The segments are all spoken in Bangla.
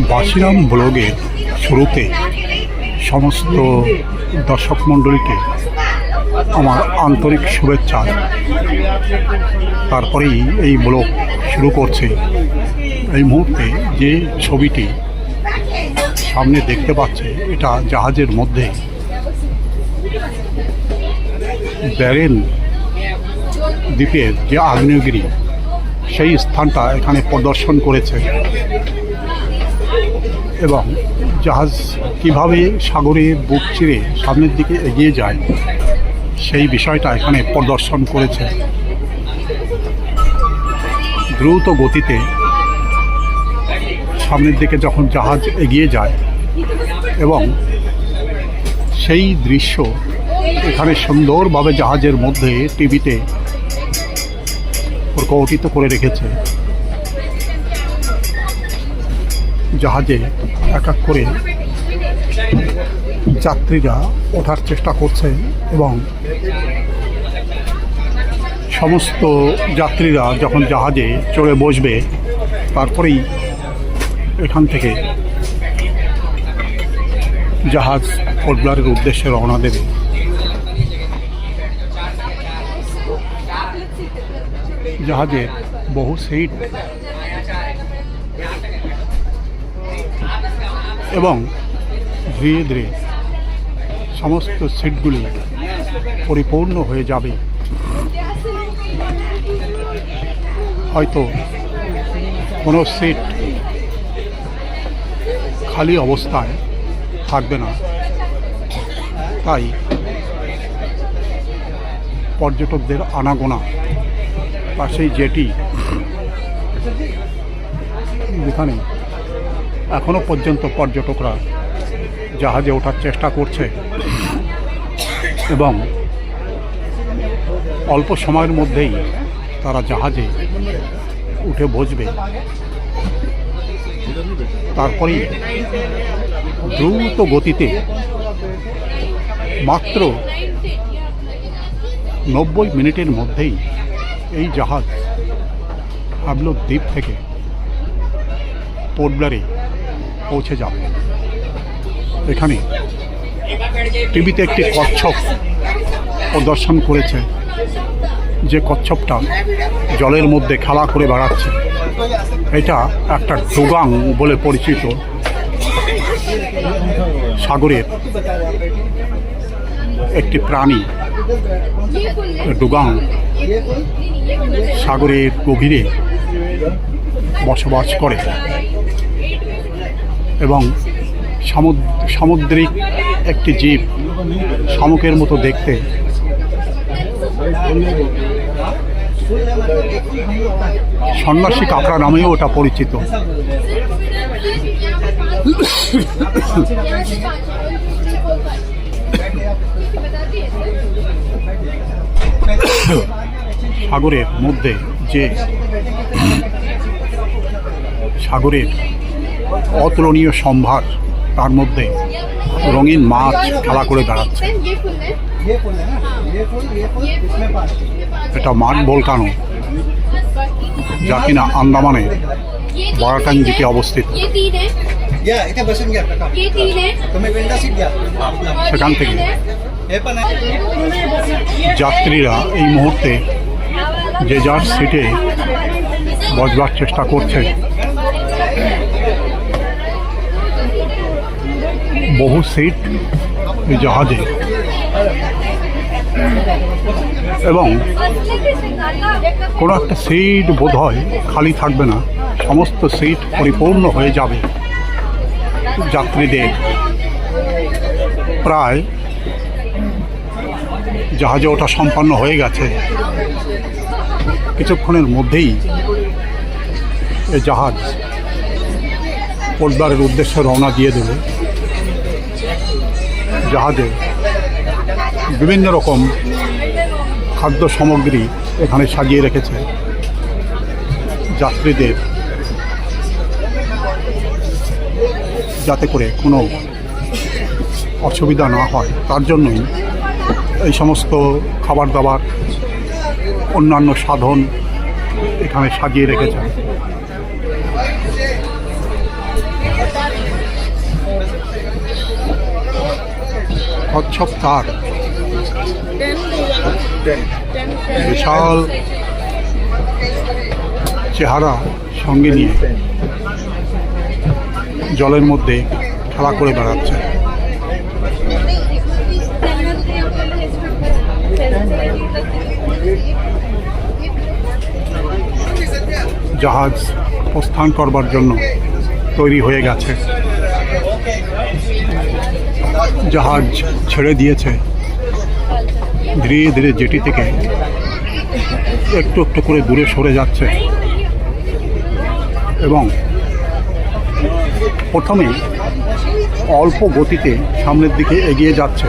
বাসিরাম ব্লগের শুরুতে সমস্ত দর্শক মণ্ডলীকে আমার আন্তরিক শুভেচ্ছা। তারপরেই এই ব্লগ শুরু করছে। এই মুহূর্তে যে ছবিটি সামনে দেখতে পাচ্ছে, এটা জাহাজের মধ্যে। ব্যারেন দ্বীপের যে আগ্নেয়গিরি, সেই স্থানটা এখানে প্রদর্শন করেছে। এবং জাহাজ কীভাবে সাগরে বুক চিরে সামনের দিকে এগিয়ে যায়, সেই বিষয়টা এখানে প্রদর্শন করেছে। দ্রুত গতিতে সামনের দিকে যখন জাহাজ এগিয়ে যায় এবং সেই দৃশ্য এখানে সুন্দরভাবে জাহাজের মধ্যে টিভিতে প্রকটিত করে রেখেছে জাহাজে এক এক করে যাত্রীরা ওঠার চেষ্টা করছে এবং সমস্ত যাত্রীরা যখন জাহাজে চড়ে বসবে, তারপরেই এখান থেকে জাহাজ কোটব্লারের উদ্দেশ্যে রওনা দেবে। জাহাজে বহু সিট এবং ধীরে ধীরে সমস্ত সিটগুলি পরিপূর্ণ হয়ে যাবে। হয়তো কোনো সিট খালি অবস্থায় থাকবে না। তাই পর্যটকদের আনাগোনা সেই জেটি যেখানে এখনও পর্যন্ত পর্যটকরা জাহাজে ওঠার চেষ্টা করছে। এবং অল্প সময়ের মধ্যেই তারা জাহাজে উঠে বসবে। তারপরেই দ্রুত গতিতে মাত্র নব্বই মিনিটের মধ্যেই এই জাহাজ হাবলুক দ্বীপ থেকে পোর্টব্লারে পৌঁছে যাবে। এখানে টিভিতে একটি কচ্ছপ প্রদর্শন করেছে, যে কচ্ছপটা জলের মধ্যে খেলা করে বেড়াচ্ছে। এটা একটা ডোগাং বলে পরিচিত সাগরের একটি প্রাণী। ডোগাং সাগরের গভীরে বসবাস করে। এবং সামুদ- সামুদ্রিক একটি জীব শামুকের মতো দেখতে। সন্ন্যাসী কাঁকড়া নামেও ওটা পরিচিত। সাগরের মধ্যে যে সাগরের অতুলনীয় সম্ভার তার মধ্যে রঙিন মাছ খেলা করে বেড়াচ্ছে এটা মাঠ বলকানো। যা কিনা আন্দামানে বড়াটান দিকে অবস্থিত। সেখান থেকে যাত্রীরা এই মুহূর্তে যে যার সিটে বসবার চেষ্টা করছে। বহু সিট এই জাহাজে। এবং কোনো একটা সিট বোধ হয় খালি থাকবে না, সমস্ত সিট পরিপূর্ণ হয়ে যাবে যাত্রীদের। প্রায় জাহাজে ওটা সম্পন্ন হয়ে গেছে। কিছুক্ষণের মধ্যেই এই জাহাজ পোর্টবারের উদ্দেশ্যে রওনা দিয়ে দেবে। জাহাজে বিভিন্ন রকম খাদ্য সামগ্রী এখানে সাজিয়ে রেখেছে যাত্রীদের যাতে করে কোনো অসুবিধা না হয়। তার জন্যই এই সমস্ত খাবার দাবার, অন্যান্য সাধন এখানে সাজিয়ে রেখেছে। কচ্ছপ তার বিশাল চেহারা সঙ্গে নিয়ে জলের মধ্যে খেলা করে বেড়াচ্ছে। জাহাজ প্রস্থান করবার জন্য তৈরি হয়ে গেছে। জাহাজ ছেড়ে দিয়েছে। ধীরে ধীরে জেটি থেকে একটু একটু করে দূরে সরে যাচ্ছে। এবং প্রথমে অল্প গতিতে সামনের দিকে এগিয়ে যাচ্ছে।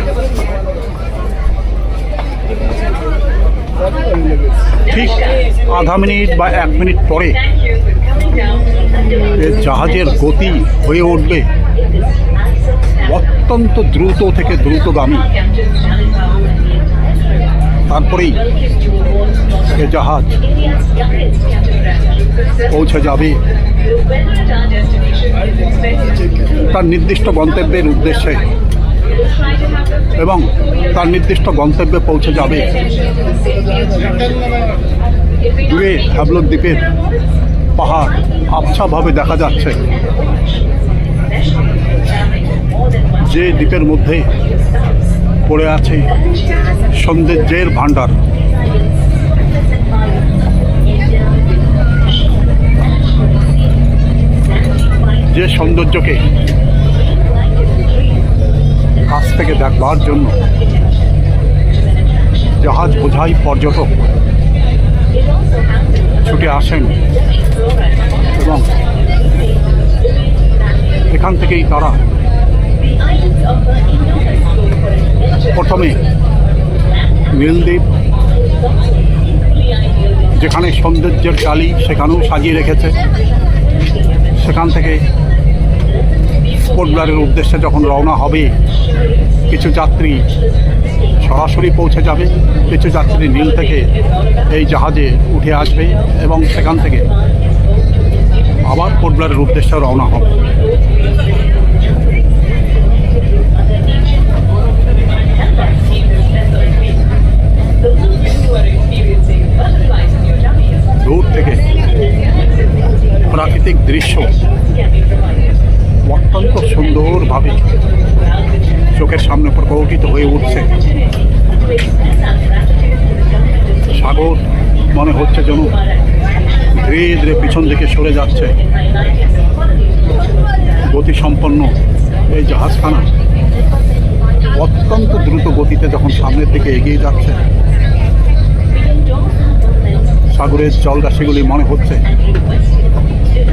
ঠিক আধা মিনিট বা এক মিনিট পরে জাহাজের গতি হয়ে উঠবে। অত্যন্ত দ্রুত থেকে দ্রুতগামী। তারপরেই এ জাহাজ পৌঁছে যাবে। তার নির্দিষ্ট গন্তব্যের উদ্দেশ্যে এবং তার নির্দিষ্ট গন্তব্যে পৌঁছে যাবে। দূরে হ্যাবলক দ্বীপের পাহাড় আবছাভাবে দেখা যাচ্ছে। যে দ্বীপের মধ্যে পড়ে আছে সৌন্দর্যের ভাণ্ডার। যে সৌন্দর্যকে কাছ থেকে দেখবার জন্য জাহাজ বোঝাই পর্যটক ছুটে আসেন এবং এখান থেকেই তারা প্রথমে নীলদ্বীপ যেখানে সৌন্দর্যের চালি সেখানেও সাজিয়ে রেখেছে। সেখান থেকে পোর্টব্লারের উদ্দেশ্যে যখন রওনা হবে, কিছু যাত্রী সরাসরি পৌঁছে যাবে। কিছু যাত্রী নীল থেকে এই জাহাজে উঠে আসবে এবং সেখান থেকে আবার পোর্টব্লারের উদ্দেশ্যে রওনা হবে। দূর থেকে প্রাকৃতিক দৃশ্য অত্যন্ত সুন্দরভাবে চোখের সামনে প্রকটিত হয়ে উঠছে। সাগর মনে হচ্ছে যেন ধীরে ধীরে পিছন দিকে সরে যাচ্ছে। গতিসম্পন্ন এই জাহাজখানা অত্যন্ত দ্রুত গতিতে যখন সামনের দিকে এগিয়ে যাচ্ছে সাগরের জলরাশিগুলি মনে হচ্ছে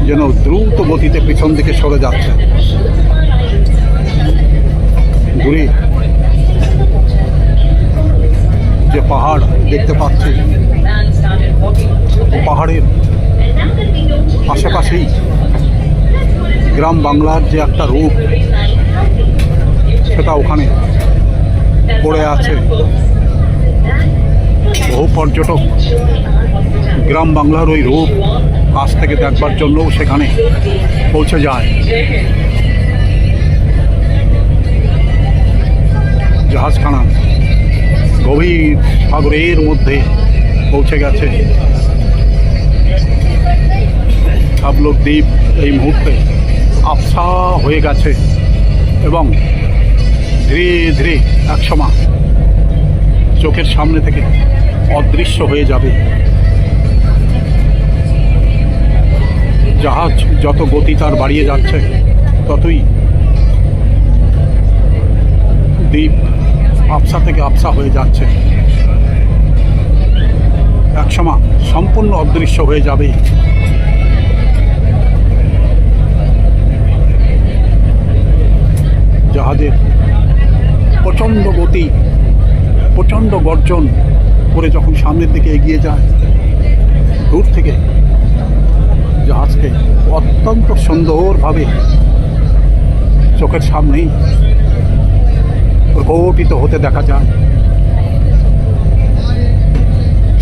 যেন দ্রুত গতিতে পিছন দিকে সরে যাচ্ছে। দূরে যে পাহাড় দেখতে পাচ্ছি, পাহাড়ের আশেপাশেই গ্রাম বাংলার যে একটা রূপ, সেটা ওখানে পড়ে আছে। বহু পর্যটক গ্রাম বাংলার ওই রূপ কাছ থেকে দেখবার জন্যও সেখানে পৌঁছে যায়। জাহাজখানা গভীর সাগরের মধ্যে পৌঁছে গেছে। সাবলক দ্বীপ এই মুহূর্তে আফসা হয়ে গেছে এবং ধীরে ধীরে একসময় চোখের সামনে থেকে অদৃশ্য হয়ে যাবে। জাহাজ যত গতি তার বাড়িয়ে যাচ্ছে, ততই দ্বীপ আফসা থেকে আফসা হয়ে যাচ্ছে। একসময় সম্পূর্ণ অদৃশ্য হয়ে যাবে। জাহাজের প্রচণ্ড গতি, প্রচণ্ড গর্জন করে যখন সামনের দিকে এগিয়ে যায়, দূর থেকে জাহাজকে অত্যন্ত সুন্দরভাবে চোখের সামনেই প্রকটিত হতে দেখা যায়।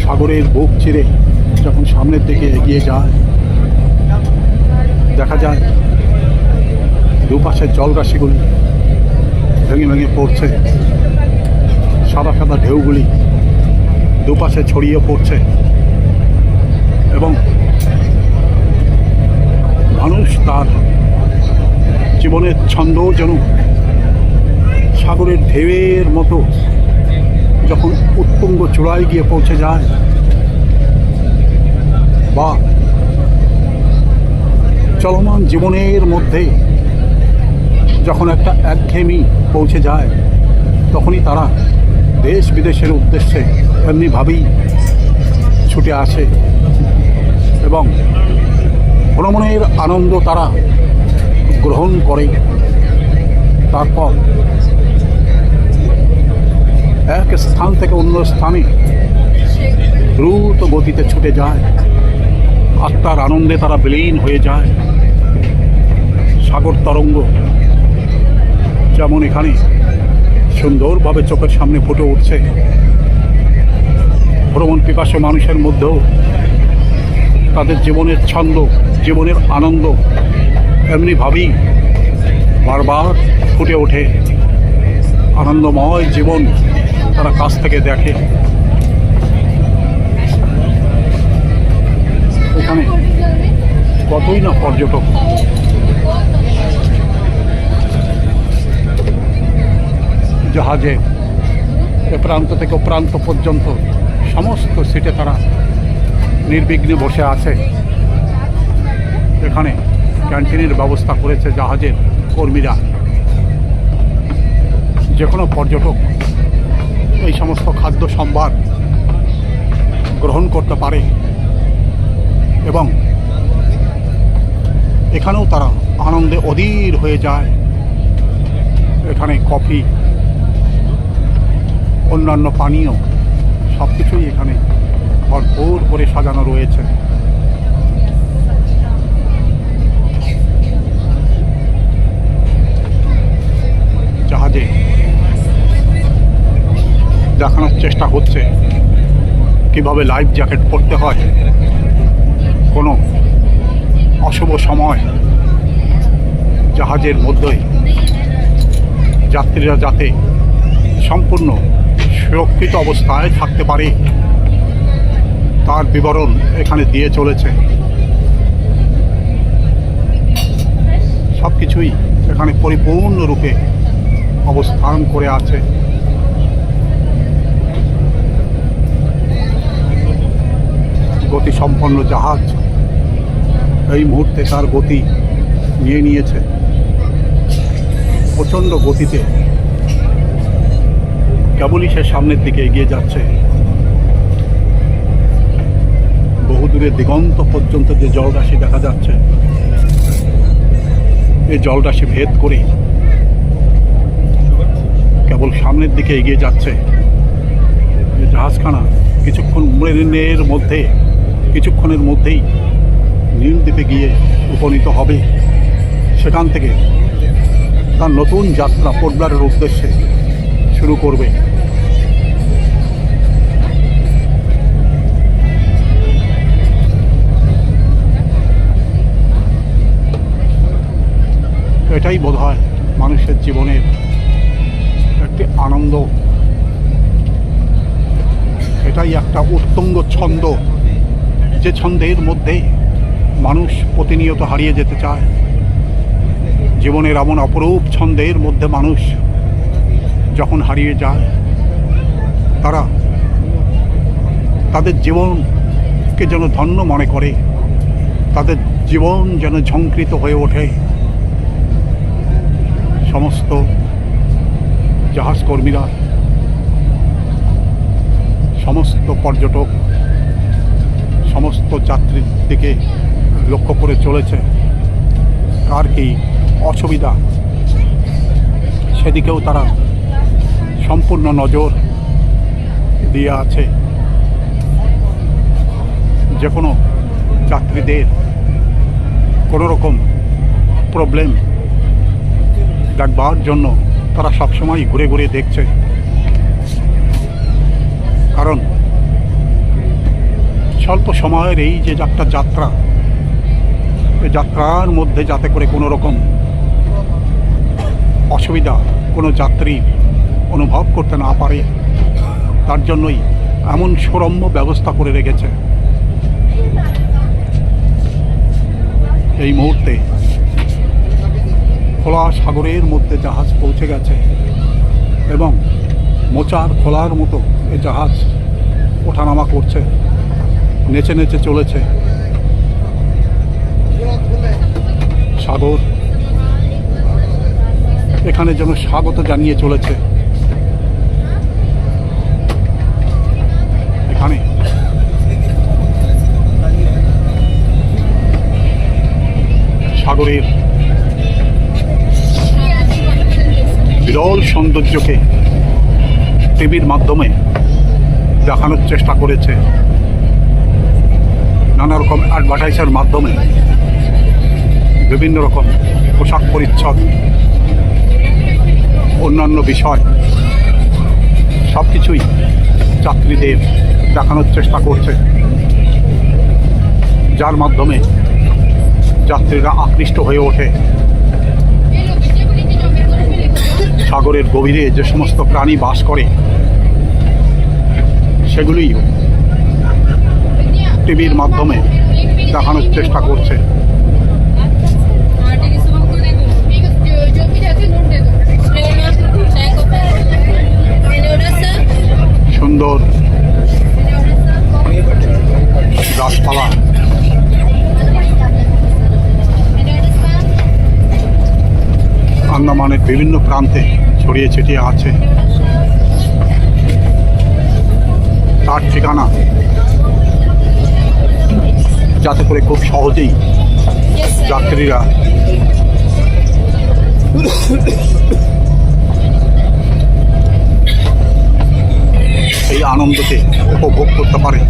সাগরের বুক চিরে যখন সামনের দিকে এগিয়ে যায়, দেখা যায় দুপাশের জলরাশিগুলি ভেঙে ভেঙে পড়ছে, সাদা সাদা ঢেউগুলি দুপাশে ছড়িয়ে পড়ছে। এবং মানুষ তার জীবনের ছন্দ যেন সাগরের ঢেউয়ের মতো যখন উৎতুঙ্গ চূড়ায় গিয়ে পৌঁছে যায়, বা চলমান জীবনের মধ্যে যখন একটা একঘেয়েমি পৌঁছে যায়, তখনই তারা দেশ বিদেশের উদ্দেশ্যে এমনিভাবেই ছুটে আসে এবং ভ্রমণের আনন্দ তারা গ্রহণ করে। তারপর এক স্থান থেকে অন্য স্থানে দ্রুত গতিতে ছুটে যায়। আত্মার আনন্দে তারা বিলীন হয়ে যায়। সাগর তরঙ্গ যেমন এখানে সুন্দরভাবে চোখের সামনে ফুটে উঠছে। ভ্রমণ পিপাসু মানুষের মধ্যেও তাদের জীবনের ছন্দ, জীবনের আনন্দ এমনিভাবেই বারবার ফুটে ওঠে। আনন্দময় জীবন তারা কাছ থেকে দেখে। এখানে কতই না পর্যটক। জাহাজে, এ প্রান্ত থেকে ও প্রান্ত পর্যন্ত সমস্ত সিটে তারা নির্বিঘ্নে বসে আছে। এখানে ক্যান্টিনের ব্যবস্থা করেছে জাহাজের কর্মীরা। যে কোনো পর্যটক এই সমস্ত খাদ্য সম্ভার গ্রহণ করতে পারে এবং এখানেও তারা আনন্দে অধীর হয়ে যায়। এখানে কফি অন্যান্য পানীয় সব কিছুই এখানে ভরপুর করে সাজানো রয়েছে। জাহাজে দেখানোর চেষ্টা হচ্ছে কীভাবে লাইফ জ্যাকেট পরতে হয়। কোনো অশুভ সময় জাহাজের মধ্যেই যাত্রীরা যাতে সম্পূর্ণ সুরক্ষিত অবস্থায় থাকতে পারে। তার বিবরণ এখানে দিয়ে চলেছে। সব কিছুই এখানে পরিপূর্ণরূপে অবস্থান করে আছে। গতিসম্পন্ন জাহাজ এই মুহূর্তে তার গতি নিয়ে নিয়েছে। প্রচণ্ড গতিতে কেবলই সে সামনের দিকে এগিয়ে যাচ্ছে। বহু দূরে দিগন্ত পর্যন্ত যে জলরাশি দেখা যাচ্ছে এই জলরাশি ভেদ করে কেবল সামনের দিকে এগিয়ে যাচ্ছে। জাহাজখানা কিছুক্ষণ মৃণের মধ্যে, কিছুক্ষণের মধ্যেই নীলদ্বীপে গিয়ে উপনীত হবে। সেখান থেকে তার নতুন যাত্রা পোর্টব্লারের উদ্দেশ্যে শুরু করবে। এটাই বোধ হয় মানুষের জীবনের একটি আনন্দ। এটাই একটা উত্তঙ্গ ছন্দ। যে ছন্দের মধ্যে মানুষ প্রতিনিয়ত হারিয়ে যেতে চায়। জীবনের এমন অপরূপ ছন্দের মধ্যে মানুষ যখন হারিয়ে যায়, তারা তাদের জীবনকে যেন ধন্য মনে করে, তাদের জীবন যেন ঝঙ্কৃত হয়ে ওঠে। সমস্ত জাহাজ কর্মীরা সমস্ত পর্যটক, সমস্ত যাত্রীর দিকে লক্ষ্য করে চলেছে। কার কি অসুবিধা? সেদিকেও তারা সম্পূর্ণ নজর দিয়ে আছে। যে কোনো যাত্রীদের কোনো রকম প্রবলেম দেখবার জন্য তারা সবসময় ঘুরে ঘুরে দেখছে। কারণ স্বল্প সময়ের এই যে একটা যাত্রা, এই যাত্রার মধ্যে যাতে করে কোনো রকম অসুবিধা কোনো যাত্রী অনুভব করতে না পারে, তার জন্যই এমন সুরম্য ব্যবস্থা করে রেখেছে। এই মুহূর্তে খোলা সাগরের মধ্যে জাহাজ পৌঁছে গেছে এবং মোচার খোলার মতো এ জাহাজ ওঠানামা করছে, নেচে নেচে চলেছে। সাগর এখানে যেন স্বাগত জানিয়ে চলেছে। সাগরের বিরল সৌন্দর্যকে টিভির মাধ্যমে দেখানোর চেষ্টা করেছে। নানা রকম অ্যাডভার্টাইজের মাধ্যমে বিভিন্ন রকম পোশাক পরিচ্ছদ, অন্যান্য বিষয় সব কিছুই যাত্রীদের দেখানোর চেষ্টা করছে। যার মাধ্যমে যাত্রীরা আকৃষ্ট হয়ে ওঠে। সাগরের গভীরে যে সমস্ত প্রাণী বাস করে সেগুলি টিভির মাধ্যমে দেখানোর চেষ্টা করছে। সুন্দর গাছপালা। আন্দামানের বিভিন্ন প্রান্তে ছড়িয়ে ছিটিয়ে আছে। তার ঠিকানা যাতে করে খুব সহজেই যাত্রীরা এই আনন্দকে উপভোগ করতে পারে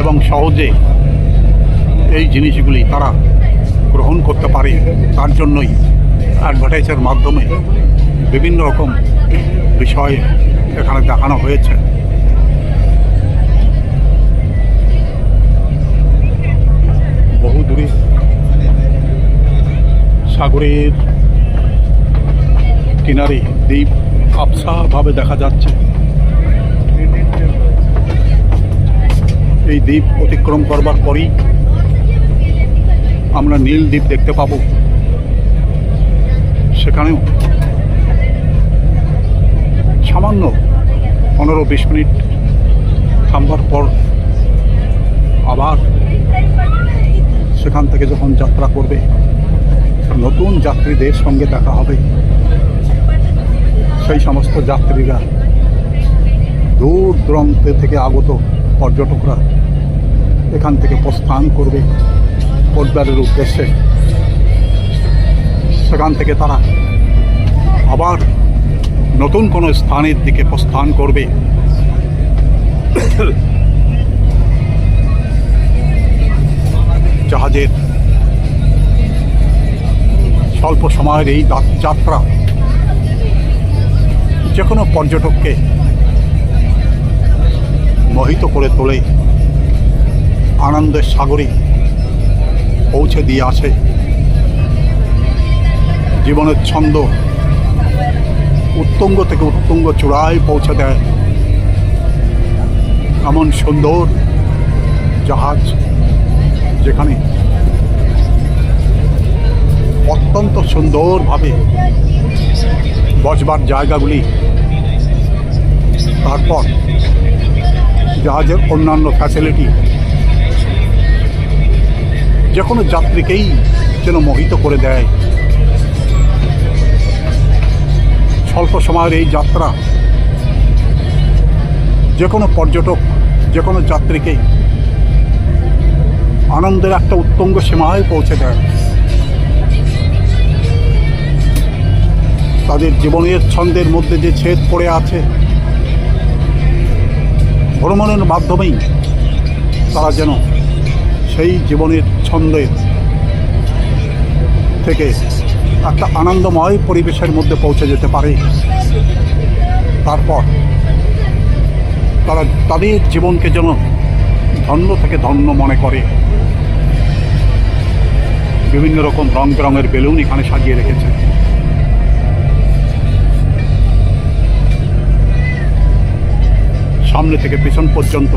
এবং সহজে এই জিনিসগুলি তারা গ্রহণ করতে পারে তার জন্যই অ্যাডভার্টাইজের মাধ্যমে বিভিন্ন রকম বিষয় এখানে দেখানো হয়েছে। বহু দূরে সাগরের কিনারে দ্বীপ আবসাভাবে দেখা যাচ্ছে। এই দ্বীপ অতিক্রম করবার পরেই আমরা নীল দ্বীপ দেখতে পাবো। সেখানেও সামান্য পনেরো বিশ মিনিট থামবার পর আবার সেখান থেকে যখন যাত্রা করবে, নতুন যাত্রীদের সঙ্গে দেখা হবে। সেই সমস্ত যাত্রীরা দূর দূরান্ত থেকে আগত পর্যটকরা এখান থেকে প্রস্থান করবে। পরিবারের উদ্দেশ্যে সেখান থেকে তারা আবার নতুন কোনো স্থানের দিকে প্রস্থান করবে। জাহাজের স্বল্প সময়ের এই যাত্রা যে কোনো পর্যটককে মোহিত করে তোলে, আনন্দের সাগরে পৌঁছে দিয়ে আসে। জীবনের ছন্দ উত্তঙ্গ থেকে উত্তঙ্গ চূড়ায় পৌঁছে দেয় এমন সুন্দর জাহাজ যেখানে অত্যন্ত সুন্দরভাবে বসবার জায়গাগুলি। তারপর জাহাজের অন্যান্য ফ্যাসিলিটি যে কোনো যাত্রীকেই যেন মোহিত করে দেয়। স্বল্প সময়ের এই যাত্রা যে কোনো পর্যটক, যে কোনো যাত্রীকেই আনন্দের একটা উত্তঙ্গ সীমায় পৌঁছে দেয়। তাদের জীবনের ছন্দের মধ্যে যে ছেদ পড়ে আছে, ভ্রমণের মাধ্যমেই তারা যেন সেই জীবনের ছন্দের থেকে একটা আনন্দময় পরিবেশের মধ্যে পৌঁছে যেতে পারে। তারপর তারা তাদের জীবনকে যেন ধন্য থেকে ধন্য মনে করে। বিভিন্ন রকম রং বেরঙের বেলুন এখানে সাজিয়ে রেখেছে। সামনে থেকে পেছন পর্যন্ত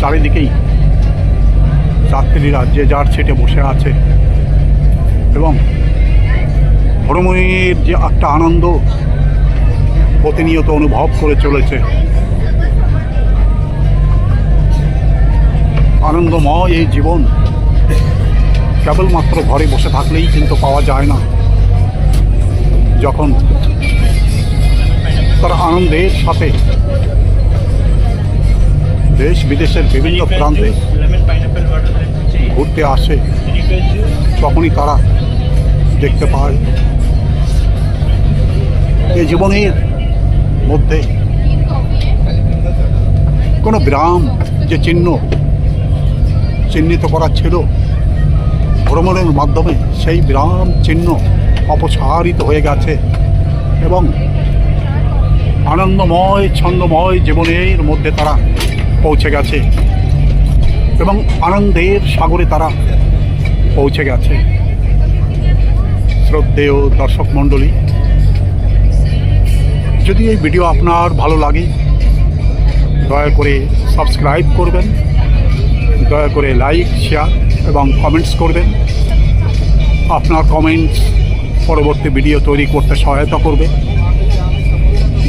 চারিদিকেই যাত্রীরা যে যার ছেটে বসে আছে। এবং ভ্রমণের যে একটা আনন্দ প্রতিনিয়ত অনুভব করে চলেছে। আনন্দময় এই জীবন। কেবলমাত্র ঘরে বসে থাকলেই কিন্তু পাওয়া যায় না। যখন তারা আনন্দের সাথে দেশ বিদেশের বিভিন্ন প্রান্তে ঘুরতে আসে, তখনই তারা দেখতে পায় এই জীবনের মধ্যে কোনো গ্রাম যে চিহ্ন চিহ্নিত করা ছিল, ভ্রমণের মাধ্যমে সেই বিরাম চিহ্ন অপসারিত হয়ে গেছে এবং আনন্দময়, ছন্দময় জীবনের মধ্যে তারা পৌঁছে গেছে এবং আনন্দের সাগরে তারা পৌঁছে গেছে। শ্রদ্ধেয় দর্শক মণ্ডলী, যদি এই ভিডিও আপনার ভালো লাগে, দয়া করে সাবস্ক্রাইব করবেন, দয়া করে লাইক, শেয়ার এবং কমেন্টস করবেন। আপনার কমেন্টস পরবর্তী ভিডিও তৈরি করতে সহায়তা করবে।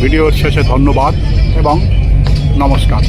ভিডিওর শেষে ধন্যবাদ এবং নমস্কার।